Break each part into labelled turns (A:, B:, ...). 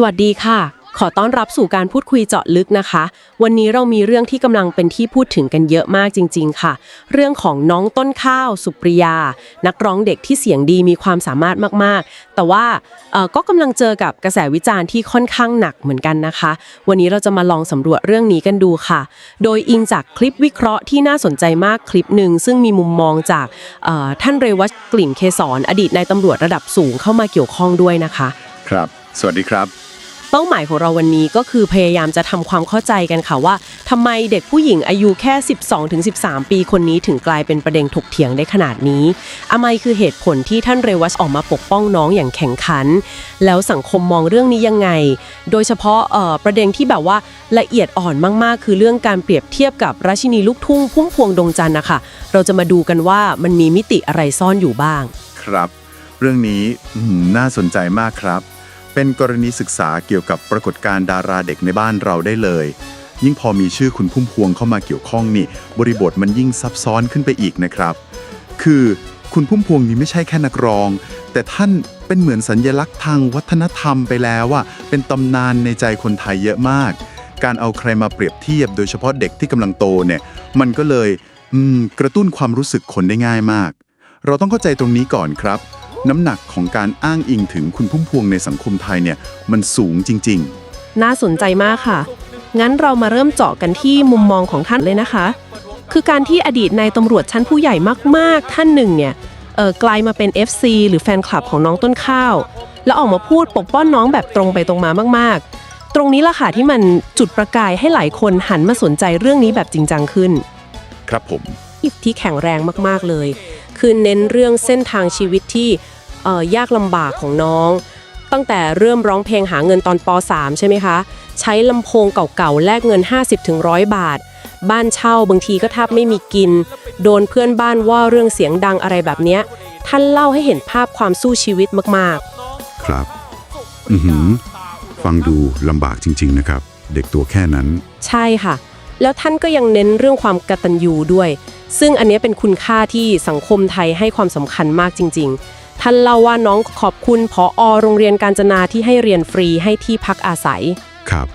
A: สวัสดีค่ะ ขอต้อนรับสู่การพูดคุยเจาะลึกนะคะ วันนี้เรามีเรื่องที่กำลังเป็นที่พูดถึงกันเยอะมากจริง ๆ ค่ะ เรื่องของน้องต้นข้าว สุปริยา นักร้องเด็กที่เสียงดีมีความสามารถมากๆ แต่ว่าก็กำลังเจอกับกระแสวิจารณ์ที่ค่อนข้างหนักเหมือนกันนะคะ วันนี้เราจะมาลองสำรวจเรื่องนี้กันดูค่ะ โดยอิงจากคลิปวิเคราะห์ที่น่าสนใจมากคลิปหนึ่งซึ่งมีมุมมองจากท่านเรวัชกลิ่นเคสรอดีตนายตำรวจระดับสูงเข้ามาเกี่ยวข้องด้วยนะคะ
B: ครับสวัสดีครับ
A: เป้าหมายของเราวันนี้ก็คือพยายามจะทำความเข้าใจกันค่ะว่าทำไมเด็กผู้หญิงอายุแค่ 12-13 ปีคนนี้ถึงกลายเป็นประเด็นถกเถียงได้ขนาดนี้อะไรคือเหตุผลที่ท่านเรวัชออกมาปกป้องน้องอย่างแข็งขัน แล้วสังคมมองเรื่องนี้ยังไง โดยเฉพาะประเด็นที่แบบว่าละเอียดอ่อนมากๆ คือเรื่องการเปรียบเทียบกับราชินีลูกทุ่งพุ่มพวงดวงจันทร์นะคะเราจะมาดูกันว่ามันมีมิติอะไรซ่อนอยู่บ้าง
B: ครับ เรื่องนี้น่าสนใจมากครับ เป็นกรณีศึกษาเกี่ยวกับปรากฏการณ์ดาราเด็กในบ้านเราได้เลย ยิ่งพอมีชื่อคุณพุ่มพวงเข้ามาเกี่ยวข้องนี่ บริบทมันยิ่งซับซ้อนขึ้นไปอีกนะครับ คือคุณพุ่มพวงนี่ไม่ใช่แค่นักร้อง แต่ท่านเป็นเหมือนสัญญลักษณ์ทางวัฒนธรรมไปแล้วอะเป็นตำนานในใจคนไทยเยอะมาก การเอาใครมาเปรียบเทียบ โดยเฉพาะเด็กที่กำลังโตเนี่ย มันก็เลยกระตุ้นความรู้สึกคนได้ง่ายมาก เราต้องเข้าใจตรงนี้ก่อนครับ น้ำหนักของการอ้างอิงถึงคุณพุ่มพวงในสังคมไทยเนี่ยมันสูงจริง
A: น่าสนใจมากค่ะ งั้นเรามาเริ่มเจาะกันที่มุมมองของท่านเลยนะคะ คือการที่อดีตนายตำรวจชั้นผู้ใหญ่มากๆ ท่านหนึ่งเนี่ยเออกลายมาเป็น FC หรือแฟนคลับของน้องต้นข้าว แล้วออกมาพูดปกป้องน้องแบบตรงไปตรงมามากๆ ตรงนี้ล่ะค่ะที่มันจุดประกายให้หลายคนหันมาสนใจเรื่องนี้แบบจริงจังขึ้น
B: ๆ ครับผม
A: ที่แข็งแรงมาก ๆ เลย คือเน้นเรื่องเส้นทางชีวิตที่เอ่อยากลำบากของน้อง ตั้งแต่เริ่มร้องเพลงหาเงินตอนป .3 ใช่ไหมคะ ใช้ลำโพงเก่าๆแลกเงิน 50-100 บาท บ้านเช่าบางทีก็แทบไม่มีกิน โดนเพื่อนบ้านว่าเรื่องเสียงดังอะไรแบบเนี้ยท่านเล่าให้เห็นภาพความสู้ชีวิตมากๆ
C: ครับ อือหือฟังดูลำบากจริง ๆ นะครับ เด็กตัวแค่นั้น
A: ใช่ค่ะ แล้วท่านก็ยังเน้นเรื่องความกตัญญูด้วย ซึ่งอันเนี้ยเป็นคุณค่าที่สังคมไทยให้ความสำคัญมากจริง ๆ ท่านเล่าว่าน้องขอบคุณผอโรงเรียนการจนาที่ให้เรียนฟรีให้ที่พักอาศัย
C: ครับ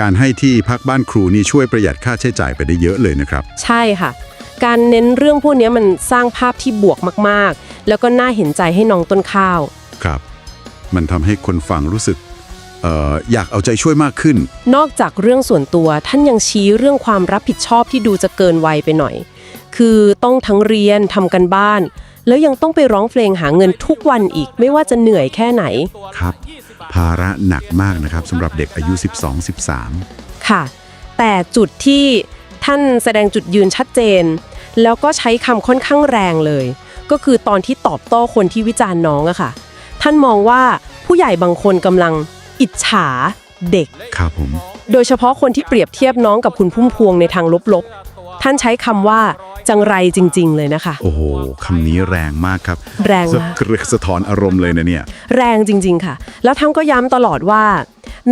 C: การให้ที่พักบ้านครูนี่ช่วยประหยัดค่าใช้จ่ายไปได้เยอะเลยนะครับ
A: ใช่ค่ะ การเน้นเรื่องพวกเนี้ยมันสร้างภาพที่บวกมากๆ แล้วก็น่าเห็นใจให้น้องต้นข้าว
C: ครับ มันทำให้คนฟังรู้สึก เอ่ออยากเอาใจช่วยมากขึ้น
A: นอกจากเรื่องส่วนตัวท่านยังชี้เรื่องความรับผิดชอบที่ดูจะเกินวัยไปหน่อย คือต้องทั้งเรียนทำกันบ้าน แล้วยังต้องไปร้องเพลงหาเงินทุกวันอีก ไม่ว่าจะเหนื่อยแค่ไหน
C: ครับ ภาระหนักมากนะครับสำหรับเด็กอายุ 12-13
A: ค่ะ แต่จุดที่ท่านแสดงจุดยืนชัดเจน แล้วก็ใช้คำค่อนข้างแรงเลย ก็คือตอนที่ตอบโต้คนที่วิจารณ์น้องอะค่ะ ท่านมองว่าผู้ใหญ่บางคนกำลัง อิจฉาเด็ก
C: ครับผม
A: โดยเฉพาะคนที่เปรียบเทียบน้องกับคุณพุ่มพวงในทางลบๆ ท่านใช้คำว่าจังไรจริง ๆ เลยนะคะ
C: โอ้โหคำนี้แรงมากครับ
A: แรง
C: สะ
A: มาก
C: สะท้อนอารมณ์เลยนะเนี่ย
A: แรงจริง ๆ ค่ะ แล้วท่านก็ย้ำตลอดว่า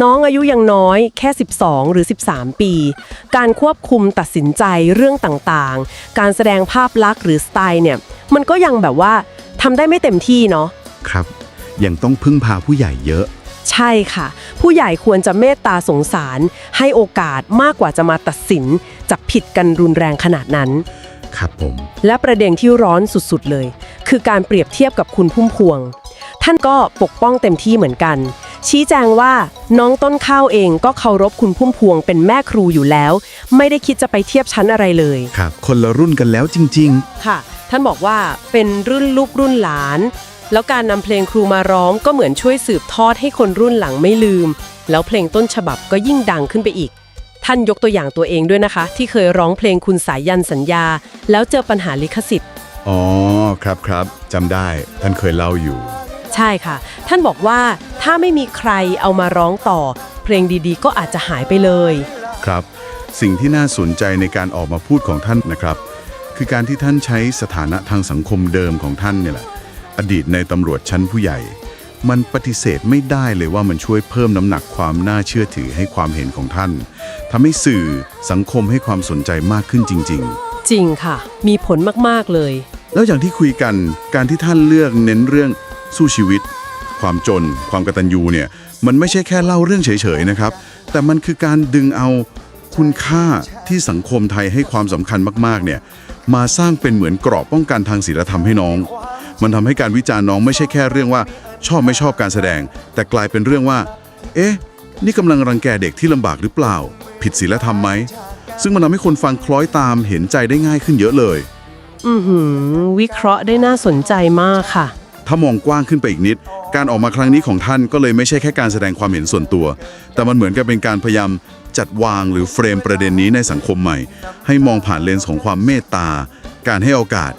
A: น้องอายุยังน้อยแค่ 12 หรือ 13 ปี การควบคุมตัดสินใจเรื่องต่างๆ การแสดงภาพลักษณ์หรือสไตล์เนี่ย มันก็ยังแบบว่าทำได้ไม่เต็มที่เนาะ
C: ครับ ยังต้องพึ่งพาผู้ใหญ่เยอะ
A: ใช่ค่ะ ผู้ใหญ่ควรจะเมตตาสงสาร ให้โอกาสมากกว่าจะมาตัดสินจับผิดกันรุนแรงขนาดนั้น
C: ครับผม
A: และประเด็นที่ร้อนสุดๆเลย คือการเปรียบเทียบกับคุณพุ่มพวง ท่านก็ปกป้องเต็มที่เหมือนกัน ชี้แจงว่าน้องต้นข้าวเองก็เคารพคุณพุ่มพวงเป็นแม่ครูอยู่แล้ว ไม่ได้คิดจะไปเทียบชั้นอะไรเลย
C: ครับ คนละรุ่นกันแล้วจริง
A: ค่ะ ท่านบอกว่าเป็นรุ่นลูกรุ่นหลาน แล้วการนำเพลงครูมาร้องก็เหมือนช่วยสืบทอดให้คนรุ่นหลังไม่ลืม แล้วเพลงต้นฉบับก็ยิ่งดังขึ้นไปอีก ท่านยกตัวอย่างตัวเองด้วยนะคะ ที่เคยร้องเพลงคุณสายยันสัญญา แล้วเจอปัญหาลิขสิทธิ์
C: ๆอ๋อครับครับจำได้ท่านเคยเล่าอยู่
A: ใช่ค่ะ ท่านบอกว่าถ้าไม่มีใครเอามาร้องต่อ เพลงดีๆ ก็อาจจะหายไปเลย
C: ครับ สิ่งที่น่าสนใจในการออกมาพูดของท่านนะครับ คือการที่ท่านใช้สถานะทางสังคมเดิมของท่านเนี่ยแหละ อดีตในตำรวจชั้นผู้ใหญ่ มันปฏิเสธไม่ได้เลยว่ามันช่วยเพิ่มน้ำหนักความน่าเชื่อถือให้ความเห็นของท่านทำให้สื่อสังคมให้ความสนใจมากขึ้นจริงๆ
A: จริงค่ะ มีผลมาก ๆ เลย
C: แล้วอย่างที่คุยกันการที่ท่านเลือกเน้นเรื่องสู้ชีวิต ความจน ความกตัญญูเนี่ยมันไม่ใช่แค่เล่าเรื่องเฉยๆนะครับ แต่มันคือการดึงเอาคุณค่าที่สังคมไทยให้ความสำคัญมากๆเนี่ยมาสร้างเป็นเหมือนกรอบป้องกันทางศีลธรรมให้น้อง มันทำให้การวิจารณ์น้องไม่ใช่แค่เรื่องว่าชอบไม่ชอบการแสดง แต่กลายเป็นเรื่องว่า เอ๊ะ นี่กำลังรังแกเด็กที่ลำบากหรือเปล่า ผิดศีลธรรมไหม ซึ่งมันทำให้คนฟังคล้อยตามเห็นใจได้ง่ายขึ้นเยอะเลย
A: อือหือ วิเคราะห์ได้น่าสนใจมากค่ะ
C: ถ้ามองกว้างขึ้นไปอีกนิด การออกมาครั้งนี้ของท่านก็เลยไม่ใช่แค่การแสดงความเห็นส่วนตัว แต่มันเหมือนกับเป็นการพยายามจัดวางหรือเฟรมประเด็นนี้ในสังคมใหม่ ให้มองผ่านเลนส์ของความเมตตา การให้โอกาส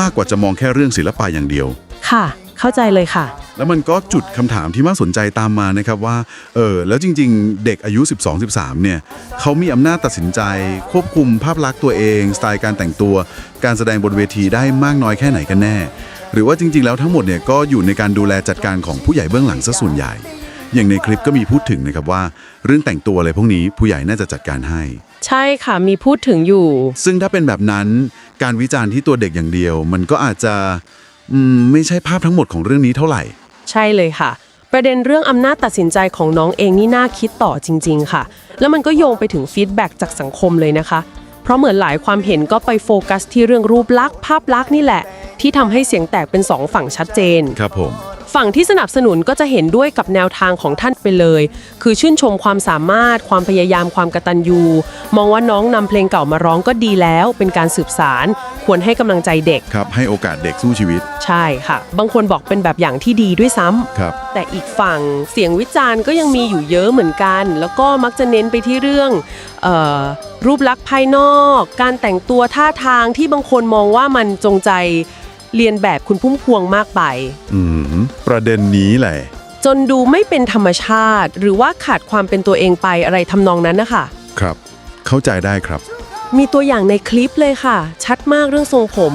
C: มากกว่าจะมองแค่เรื่องศิลปะอย่างเดียว
A: ค่ะ เข้าใจเลยค่ะ
C: แล้วมันก็จุดคำถามที่น่าสนใจตามมานะครับว่า เออ แล้วจริง ๆ เด็กอายุ 12-13 เนี่ยเขามีอำนาจตัดสินใจ ควบคุมภาพลักษณ์ตัวเอง สไตล์การแต่งตัว การแสดงบนเวทีได้มากน้อยแค่ไหนกันแน่ หรือว่าจริง ๆ แล้วทั้งหมดเนี่ยก็อยู่ในการดูแลจัดการของผู้ใหญ่เบื้องหลังซะส่วนใหญ่ อย่างในคลิปก็มีพูดถึงนะครับว่า เรื่องแต่งตัวอะไรพวกนี้ผู้ใหญ่น่าจะจัดการให้
A: ใช่ค่ะมีพูดถึงอยู่
C: ซึ่งถ้าเป็นแบบนั้น การวิจารณ์ที่ตัวเด็กอย่างเดียว มันก็อาจจะอืมไม่ใช่ภาพทั้งหมดของเรื่องนี้เท่าไหร่
A: ใช่เลยค่ะ ประเด็นเรื่องอำนาจตัดสินใจของน้องเองนี่น่าคิดต่อจริง ๆ ค่ะ แล้วมันก็โยงไปถึงฟีดแบ็กจากสังคมเลยนะคะ เพราะเหมือนหลายความเห็นก็ไปโฟกัสที่เรื่องรูปลักษณ์ภาพลักษณ์นี่แหละ ที่ทำให้เสียงแตกเป็นสองฝั่งชัดเจน
C: ครับผม
A: ฝั่งที่สนับสนุนก็จะเห็นด้วยกับแนวทางของท่านไปเลย คือชื่นชมความสามารถ ความพยายามความกตัญญูมองว่าน้องนำเพลงเก่ามาร้องก็ดีแล้ว เป็นการสืบสาร ควรให้กำลังใจเด็ก
C: ครับ ให้โอกาสเด็กสู้ชีวิต
A: ใช่ค่ะ บางคนบอกเป็นแบบอย่างที่ดีด้วยซ้ำ
C: ครับ
A: แต่อีกฝั่งเสียงวิจารณ์ก็ยังมีอยู่เยอะเหมือนกัน แล้วก็มักจะเน้นไปที่เรื่องเออรูปลักษณ์ภายนอก การแต่งตัวท่าทางที่บางคนมองว่ามันจงใจ เรียนแบบคุณพุ่มพวงมากไป
C: อืม ประเด็นนี้แหละ
A: จนดูไม่เป็นธรรมชาติ หรือว่าขาดความเป็นตัวเองไปอะไรทำนองนั้นนะคะ
C: ครับ เข้าใจได้ครับ
A: มีตัวอย่างในคลิปเลยค่ะ ชัดมากเรื่องทรงผม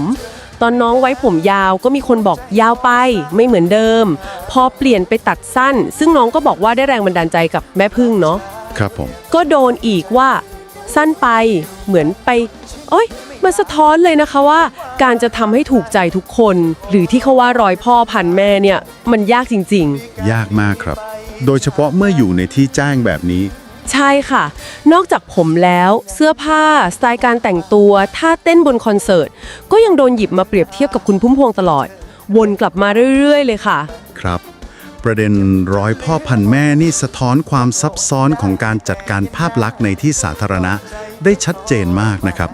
A: ตอนน้องไว้ผมยาวก็มีคนบอกยาวไป ไม่เหมือนเดิม พอเปลี่ยนไปตัดสั้น ซึ่งน้องก็บอกว่าได้แรงบันดาลใจกับแม่พึ่งเนาะ
C: ครับผม
A: ก็โดนอีกว่า สั้นไปเหมือนไปโอ้ย มันสะท้อนเลยนะคะว่า การจะทำให้ถูกใจทุกคน หรือที่เขาว่ารอยพ่อพันแม่เนี่ย มันยากจริงๆ
C: ยากมากครับ โดยเฉพาะเมื่ออยู่ในที่แจ้งแบบนี้
A: ใช่ค่ะ นอกจากผมแล้วเสื้อผ้า สไตล์การแต่งตัวท่าเต้นบนคอนเสิร์ต ก็ยังโดนหยิบมาเปรียบเทียบกับคุณพุ่มพวงตลอด วนกลับมาเรื่อย ๆ เลยค่ะ
C: ครับ ประเด็นร้อยพ่อพันแม่นี่สะท้อนความซับซ้อนของการจัดการภาพลักษณ์ในที่สาธารณะได้ชัดเจนมากนะครับ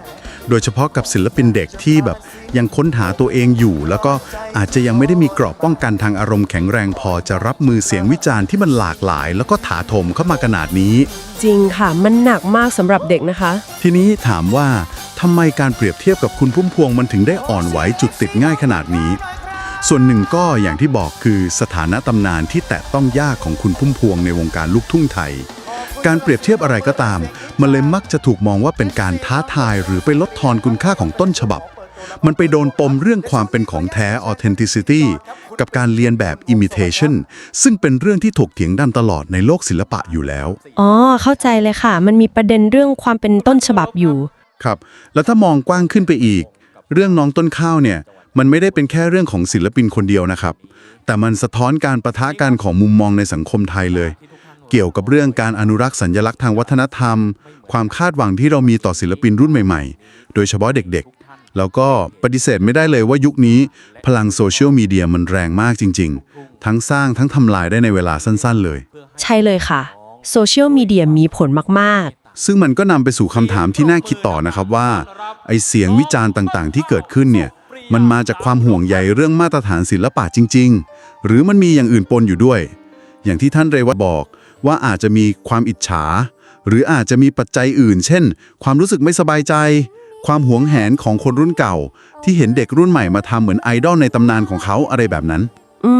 C: โดยเฉพาะกับศิลปินเด็กที่แบบยังค้นหาตัวเองอยู่ แล้วก็อาจจะยังไม่ได้มีกรอบป้องกันทางอารมณ์แข็งแรงพอจะรับมือเสียงวิจารณ์ที่มันหลากหลาย แล้วก็ถาโถมเข้ามาขนาดนี้
A: จริงค่ะ มันหนักมากสำหรับเด็กนะคะ
C: ทีนี้ถามว่าทำไมการเปรียบเทียบกับคุณพุ่มพวงมันถึงได้อ่อนไหวจุดติดง่ายขนาดนี้ ส่วนหนึ่งก็อย่างที่บอกคือสถานะตำนานที่แตะต้องยากของคุณพุ่มพวงในวงการลูกทุ่งไทย การเปรียบเทียบอะไรก็ตาม มันเลยมักจะถูกมองว่าเป็นการท้าทายหรือไปลดทอนคุณค่าของต้นฉบับ มันไปโดนปมเรื่องความเป็นของแท้ authenticity กับการเรียนแบบ imitation ซึ่งเป็นเรื่องที่ถกเถียงดันตลอดในโลกศิลปะอยู่แล้ว
D: อ๋อ เข้าใจเลยค่ะ มันมีประเด็นเรื่องความเป็นต้นฉบับอยู่
C: ครับ แล้วถ้ามองกว้างขึ้นไปอีก เรื่องน้องต้นข้าวเนี่ย มันไม่ได้เป็นแค่เรื่องของศิลปินคนเดียวนะครับ แต่มันสะท้อนการประทะกันของมุมมองในสังคมไทยเลย เกี่ยวกับเรื่องการอนุรักษ์สัญลักษณ์ทางวัฒนธรรม ความคาดหวังที่เรามีต่อศิลปินรุ่นใหม่ๆ โดยเฉพาะเด็กๆ แล้วก็ปฏิเสธไม่ได้เลยว่ายุคนี้ พลังโซเชียลมีเดียมันแรงมากจริงๆ ทั้งสร้างทั้งทำลายได้ในเวลาสั้นๆ เลย
D: ใช่เลยค่ะโซเชียลมีเดียมีผลมาก
C: ซึ่งมันก็นำไปสู่คำถามที่น่าคิดต่อนะครับว่าไอเสียงวิจารณ์ต่างๆ ที่เกิดขึ้นเนี่ยมันมาจากความห่วงใยเรื่องมาตรฐานศิลปะจริง ๆ หรือมันมีอย่างอื่นปนอยู่ด้วย อย่างที่ท่านเรวัตบอก ว่าอาจจะมีความอิจฉา หรืออาจจะมีปัจจัยอื่น เช่น ความรู้สึกไม่สบายใจ ความหวงแหนของคนรุ่นเก่า ที่เห็นเด็กรุ่นใหม่มาทำเหมือนไอดอลในตำนานของเขาอะไรแบบนั้น
D: ๆอื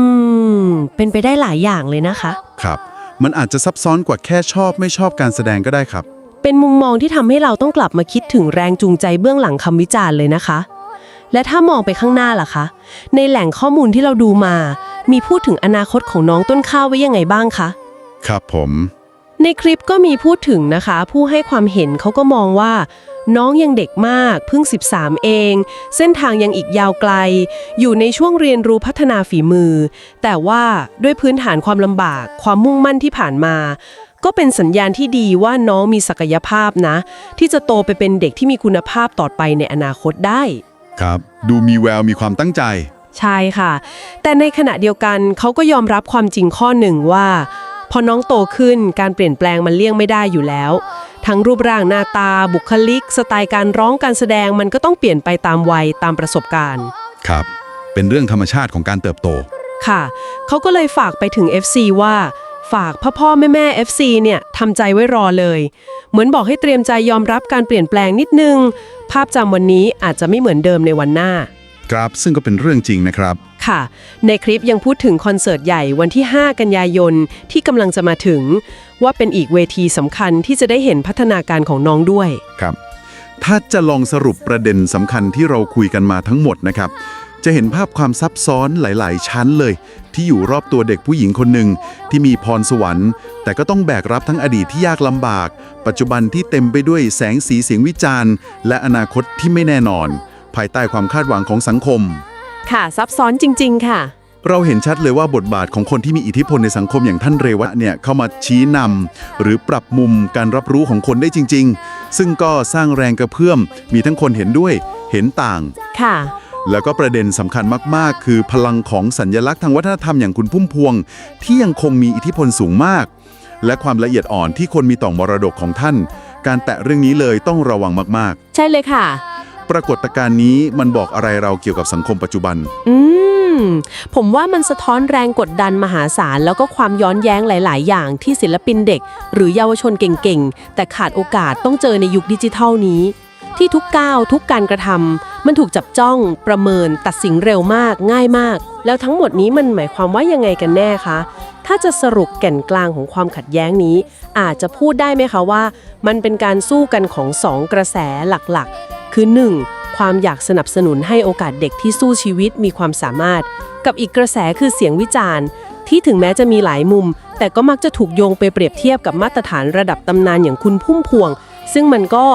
D: ม เป็นไปได้หลายอย่างเลยนะคะ
C: ครับ มันอาจจะซับซ้อนกว่าแค่ชอบไม่ชอบการแสดงก็ได้ครับ
A: เป็นมุมมองที่ทำให้เราต้องกลับมาคิดถึงแรงจูงใจเบื้องหลังคำวิจารณ์เลยนะคะ และถ้ามองไปข้างหน้าล่ะคะ ในแหล่งข้อมูลที่เราดูมา มีพูดถึงอนาคตของน้องต้นข้าวไว้ยังไงบ้างคะ
C: ครับผม
A: ในคลิปก็มีพูดถึงนะคะ ผู้ให้ความเห็นเขาก็มองว่า น้องยังเด็กมากเพิ่ง 13 เอง เส้นทางยังอีกยาวไกล อยู่ในช่วงเรียนรู้พัฒนาฝีมือ แต่ว่าด้วยพื้นฐานความลำบาก ความมุ่งมั่นที่ผ่านมา ก็เป็นสัญญาณที่ดีว่าน้องมีศักยภาพนะ ที่จะโตไปเป็นเด็กที่มีคุณภาพต่อไปในอนาคตได้
C: ครับ ดูมีแววมีความตั้งใจ
A: ใช่ค่ะ แต่ในขณะเดียวกันเขาก็ยอมรับความจริงข้อหนึ่งว่า พอน้องโตขึ้นการเปลี่ยนแปลงมันเลี่ยงไม่ได้อยู่แล้ว ทั้งรูปร่างหน้าตาบุคลิก สไตล์การร้องการแสดงมันก็ต้องเปลี่ยนไปตามวัยตามประสบการณ์
C: ครับ เป็นเรื่องธรรมชาติของการเติบโต
A: ค่ะเขาก็เลยฝากไปถึง FC ว่า ฝากพ่อพ่อแม่แม่ FC เนี่ยทำใจไว้รอเลย เหมือนบอกให้เตรียมใจยอมรับการเปลี่ยนแปลงนิดนึง ภาพจำวันนี้อาจจะไม่เหมือนเดิมในวันหน้า
C: ครับ ซึ่งก็เป็นเรื่องจริงนะครับ
A: ค่ะ ในคลิปยังพูดถึงคอนเสิร์ตใหญ่วันที่ 5 กันยายนที่กำลังจะมาถึง ว่าเป็นอีกเวทีสำคัญที่จะได้เห็นพัฒนาการของน้องด้วย
C: ครับ ถ้าจะลองสรุปประเด็นสำคัญที่เราคุยกันมาทั้งหมดนะครับ จะเห็นภาพความซับซ้อนหลาย ๆ ชั้นเลย ที่อยู่รอบตัวเด็กผู้หญิงคนหนึ่งที่มีพรสวรรค์ แต่ก็ต้องแบกรับทั้งอดีตที่ยากลำบาก ปัจจุบันที่เต็มไปด้วยแสงสีเสียงวิจารณ์ และอนาคตที่ไม่แน่นอน ภายใต้ความคาดหวังของสังคม
A: ค่ะซับซ้อนจริง ๆ ค่ะ
C: เราเห็นชัดเลยว่าบทบาทของคนที่มีอิทธิพลในสังคมอย่างท่านเรวะเนี่ยเข้ามาชี้นำหรือปรับมุมการรับรู้ของคนได้จริง ๆ ซึ่งก็สร้างแรงกระเพื่อม มีทั้งคนเห็นด้วย เห็นต่าง
A: ค่ะ
C: แล้วก็ประเด็นสำคัญมาก ๆ คือพลังของสัญญลักษณ์ทางวัฒนธรรมอย่างคุณพุ่มพวง ที่ยังคงมีอิทธิพลสูงมาก และความละเอียดอ่อนที่คนมีต่อมรดกของท่าน การแตะเรื่องนี้เลยต้องระวังมาก
A: ใช่เลยค่ะ
C: ๆ ปรากฏการณ์นี้มันบอกอะไรเราเกี่ยวกับสังคมปัจจุบัน
A: อืม ผมว่ามันสะท้อนแรงกดดันมหาศาล แล้วก็ความย้อนแย้งหลาย ๆ อย่างที่ศิลปินเด็ก หรือเยาวชนเก่ง ๆ แต่ขาดโอกาสต้องเจอในยุคดิจิทัลนี้ ที่ทุกก้าวทุกการกระทำมันถูกจับจ้อง ประเมิน ตัดสินเร็วมาก ง่ายมาก แล้วทั้งหมดนี้มันหมายความว่ายังไงกันแน่คะถ้าจะสรุปแก่นกลางของความขัดแย้งนี้ อาจจะพูดได้ไหมคะว่า มันเป็นการสู้กันของสองกระแสหลัก ๆ คือ 1. ความอยากสนับสนุนให้โอกาสเด็กที่สู้ชีวิตมีความสามารถ กับอีกกระแสคือเสียงวิจารณ์ ที่ถึงแม้จะมีหลายมุม แต่ก็มักจะถูกโยงไปเปรียบเทียบกับมาตรฐานระดับตำนานอย่างคุณพุ่มพวง ซึ่งมันก็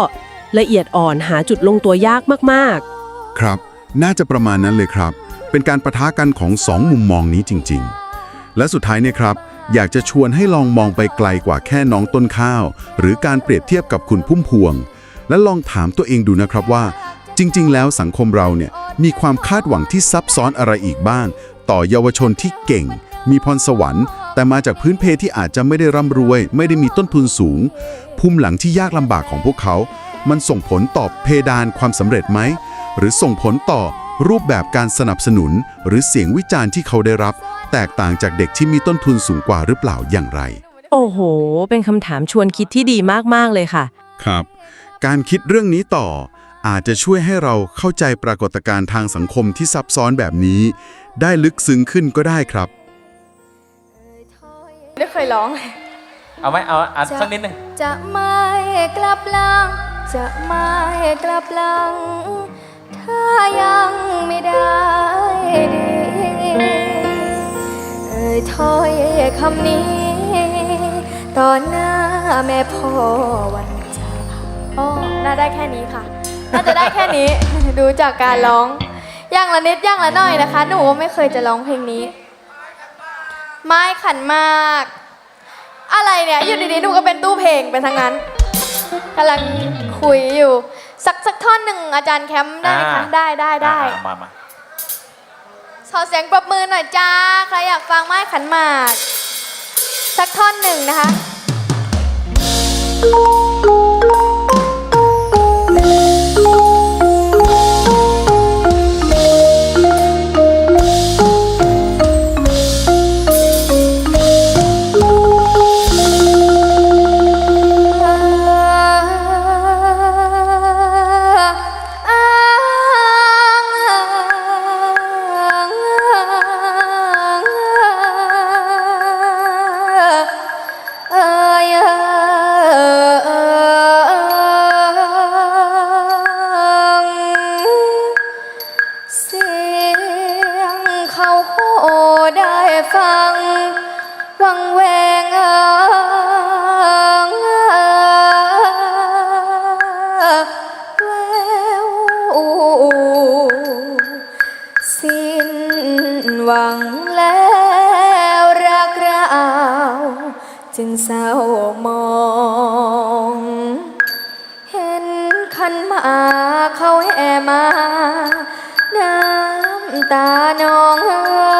A: ละเอียดอ่อนหาจุดลงตัวยากมากๆ
C: ครับ น่าจะประมาณนั้นเลยครับ เป็นการประทะกันของสองมุมมองนี้จริง ๆ และสุดท้ายเนี่ยครับ อยากจะชวนให้ลองมองไปไกลกว่าแค่น้องต้นข้าว หรือการเปรียบเทียบกับคุณพุ่มพวง และลองถามตัวเองดูนะครับว่า จริง ๆ แล้วสังคมเราเนี่ยมีความคาดหวังที่ซับซ้อนอะไรอีกบ้าง ต่อเยาวชนที่เก่ง มีพรสวรรค์ แต่มาจากพื้นเพที่อาจจะไม่ได้ร่ำรวย ไม่ได้มีต้นทุนสูง ภูมิหลังที่ยากลำบากของพวกเขา มันส่งผลต่อเพดานความสำเร็จไหม หรือส่งผลต่อรูปแบบการสนับสนุน หรือเสียงวิจารณ์ที่เขาได้รับ แตกต่างจากเด็กที่มีต้นทุนสูงกว่าหรือเปล่าอย่างไร
D: โอ้โห เป็นคำถามชวนคิดที่ดีมาก ๆ เลยค่ะ
C: ครับ การคิดเรื่องนี้ต่อ อาจจะช่วยให้เราเข้าใจปรากฏการณ์ทางสังคมที่ซับซ้อนแบบนี้ ได้ลึกซึ้งขึ้นก็ได้ครับ
E: ไม่เคยร้องเลย
F: เอาไหมเอาอัดสักนิดหนึ่ง
E: จะไม่กลับหลัง จะไม่กลับหลัง ถ้ายังไม่ได้ดีเอ่ยถ้อยคำนี้ ตอนหน้าแม่พ่อวัน จะอ๋อน่าได้แค่นี้ค่ะ น่าจะได้แค่นี้ ดูจากการร้อง อย่างละนิดอย่างละหน่อยนะคะ หนูไม่เคยจะร้องเพลงนี้ ไม้ขันมาก อะไรเนี่ย อยู่ดีๆ หนูก็เป็นตู้เพลงไปทั้งนั้นกำลังคุยอยู่ สักสักท่อนหนึ่งอาจารย์แคมป์ได้ไหมคะ
F: อ่า
E: ได้ได้ได้
F: อะมามา
E: ขอเสียงปรบมือหน่อยจ้า ใครอยากฟังไม้ขันหมาก สักท่อนหนึ่งนะคะ ฟัง วังแวงเอ่งแววสิ้นหวังแล้วรักเราจึงเศร้ามอง เห็นคันมาเขาแห่มา น้ำตานองเอ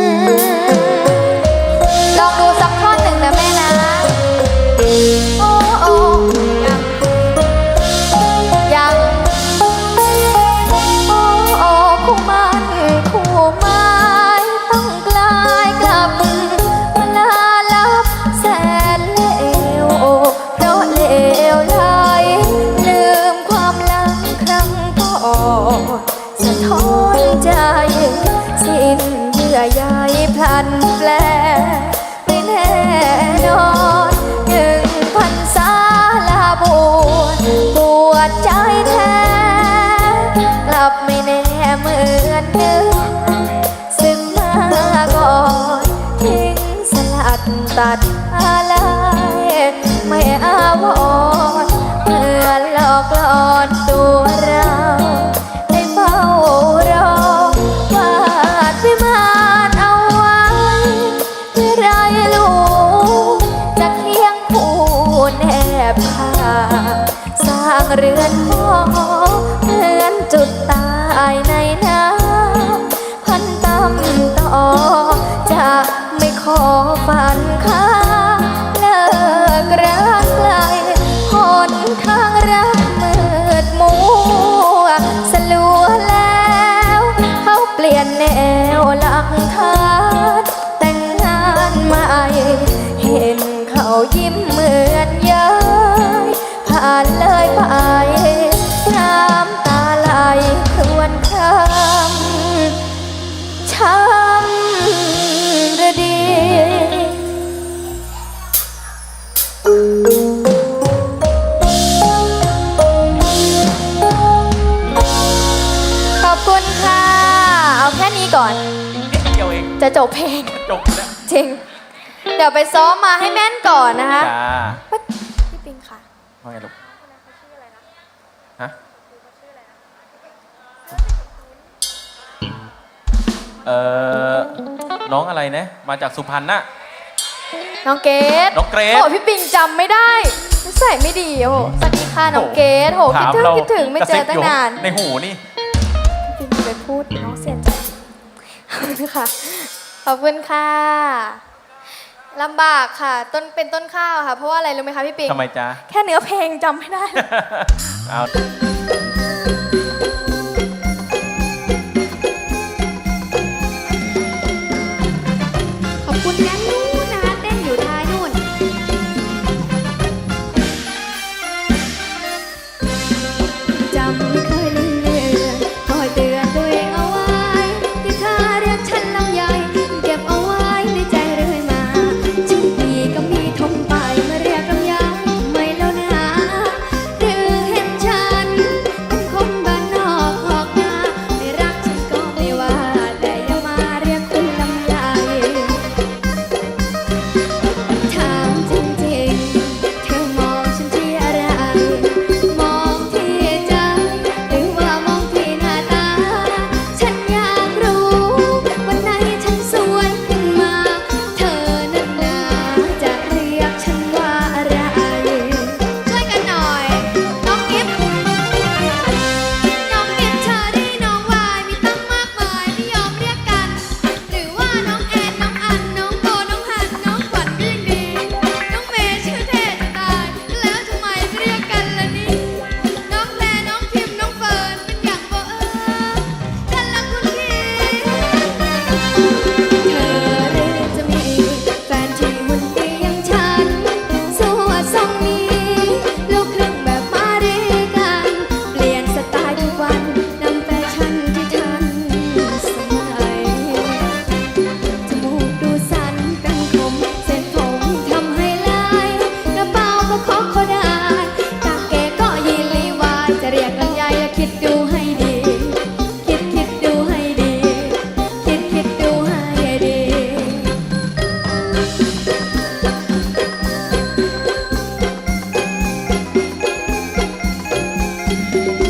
E: ล ตัด ยิ้มเหมือนย้ายผ่านเลยไปน้ำตาไหลครวญครำช้ำระดีขอบคุณค่ะ เอาแค่นี้ก่อน
F: นิดเดียวเอง
E: จะจบเพลง
F: จบแล้ว
E: จริงเดี๋ยวไปซ้อมมาให้แม่นก่อนนะคะ
F: จ้า
E: พี่ปิงค่ะ
F: ว่าไงลูกฮะเอ่อน้องอะไรนะ มาจากสุพรรณนะ
E: น้องเกด
F: น้องเกรซ
E: โอ้พี่ปิงจำไม่ได้นิสัยไม่ดีโอ้โหสวัสดีค่ะน้องเกดโหคิด
F: ถาม
E: ถึง
F: เรา
E: คิดถึงไม่เจอตั้งนาน
F: กระซิบยู่ในหูนี่
E: พี่ปิงไปพูดน้องเสียใจขอบคุณค่ะ ขอบคุณค่ะ ลำบากค่ะ ต้นเป็นต้นข้าวค่ะ เพราะว่าอะไรรู้ไหมคะพี่ปิง
F: ทำไมจ๊ะ
E: แค่เนื้อเพลงจำไม่ได้
F: เอา
E: Thank you.